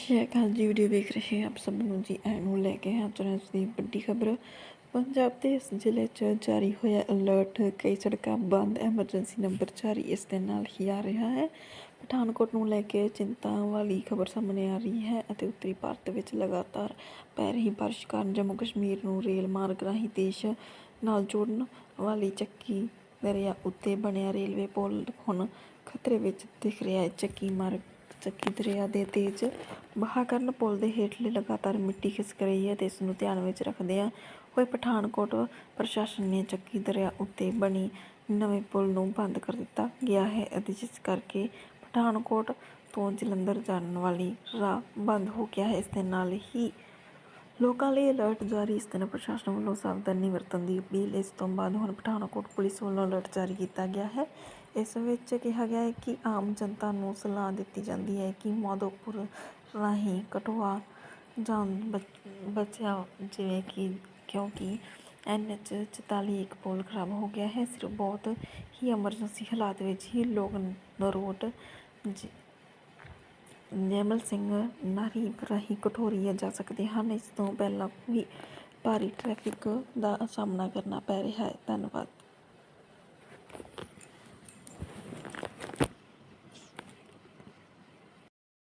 ਸ਼ੇਖਾਂ ਜੀ ਵੀਡੀਓ ਵੇਖ ਰਹੇ ਆਪ ਸਭ ਨੂੰ ਜੀ ਐ ਨੂੰ ਲੈ ਕੇ ਹਾਂ ਤੁਰੰਤ ਦੀ ਵੱਡੀ ਖਬਰ। ਪੰਜਾਬ ਦੇ ਇਸ ਜ਼ਿਲ੍ਹੇ 'ਚ ਜਾਰੀ ਹੋਇਆ ਅਲਰਟ ਕਈ ਸੜਕਾਂ ਬੰਦ ਐਮਰਜੈਂਸੀ ਨੰਬਰ ਜਾਰੀ, ਇਸ ਦੇ ਨਾਲ ਹੀ ਆ ਰਿਹਾ ਹੈ। ਪਠਾਨਕੋਟ ਨੂੰ ਲੈ ਕੇ ਚਿੰਤਾ ਵਾਲੀ ਖਬਰ ਸਾਹਮਣੇ ਆ ਰਹੀ ਹੈ ਅਤੇ ਉੱਤਰੀ ਭਾਰਤ ਵਿੱਚ ਲਗਾਤਾਰ ਪੈ ਰਹੀ ਬਾਰਿਸ਼ ਕਾਰਨ ਜੰਮੂ ਕਸ਼ਮੀਰ ਨੂੰ ਰੇਲ ਮਾਰਗ ਰਾਹੀਂ ਦੇਸ਼ ਨਾਲ ਜੋੜਨ ਵਾਲੀ ਚੱਕੀ ਦਰਿਆ ਉੱਤੇ ਬਣਿਆ ਰੇਲਵੇ ਪੁਲ ਹੁਣ ਖਤਰੇ ਵਿੱਚ ਦਿਖ ਰਿਹਾ ਹੈ। ਚੱਕੀ ਮਾਰਗ ਚੱਕੀ ਦਰਿਆ ਦੇ ਤੇਜ਼ ਵਹਾਅ ਕਾਰਨ ਪੁਲ ਦੇ ਹੇਠਲੇ ਲਗਾਤਾਰ ਮਿੱਟੀ ਖਿਸਕ ਰਹੀ ਹੈ ਤੇ ਇਸ ਨੂੰ ਧਿਆਨ ਵਿੱਚ ਰੱਖਦਿਆਂ ਹੋਏ ਪਠਾਨਕੋਟ ਪ੍ਰਸ਼ਾਸਨ ਨੇ ਚੱਕੀ ਦਰਿਆ ਉੱਤੇ ਬਣੀ ਨਵੇਂ ਪੁਲ ਨੂੰ ਬੰਦ ਕਰ ਦਿੱਤਾ ਗਿਆ ਹੈ ਅਤੇ ਜਿਸ ਕਰਕੇ ਪਠਾਨਕੋਟ ਤੋਂ ਜਲੰਧਰ ਜਾਣ ਵਾਲੀ ਰਾਹ ਬੰਦ ਹੋ ਗਿਆ ਹੈ। ਇਸ ਦੇ ਨਾਲ ਹੀ ਲੋਕਾਂ ਲਈ ਅਲਰਟ ਜਾਰੀ। ਇਸ ਦਿਨ ਪ੍ਰਸ਼ਾਸਨ ਵੱਲੋਂ ਸਾਵਧਾਨੀ ਵਰਤਣ ਦੀ ਅਪੀਲ। ਇਸ ਤੋਂ ਬਾਅਦ ਹੁਣ ਪਠਾਨਕੋਟ ਪੁਲਿਸ ਵੱਲੋਂ ਅਲਰਟ ਜਾਰੀ ਕੀਤਾ ਗਿਆ ਹੈ। ਇਸ ਵਿੱਚ ਕਿਹਾ ਗਿਆ ਹੈ ਕਿ ਆਮ ਜਨਤਾ ਨੂੰ ਸਲਾਹ ਦਿੱਤੀ ਜਾਂਦੀ ਹੈ ਕਿ ਮਾਧੋਪੁਰ ਰਾਹੀਂ ਕਟਵਾ ਜਾਣ ਬਚ- ਬਚਿਆ ਜਿਵੇਂ ਕਿ, ਕਿਉਂਕਿ ਐਨ ਐਚ 44 ਇੱਕ ਪੋਲ ਖਰਾਬ ਹੋ ਗਿਆ ਹੈ। ਸਿਰਫ ਬਹੁਤ ਹੀ ਐਮਰਜੈਂਸੀ ਹਾਲਾਤ ਵਿੱਚ ਹੀ ਲੋਕ ਨਰੋਟ ਜੈਮਲ ਸਿੰਘ ਨਾਰੀ ਰਾਹੀਂ ਕਟੋਰੀਆ ਜਾ ਸਕਦੇ ਹਨ। ਇਸ ਤੋਂ ਪਹਿਲਾਂ ਵੀ ਭਾਰੀ ਟ੍ਰੈਫਿਕ ਦਾ ਸਾਹਮਣਾ ਕਰਨਾ ਪੈ ਰਿਹਾ ਹੈ। ਧੰਨਵਾਦ।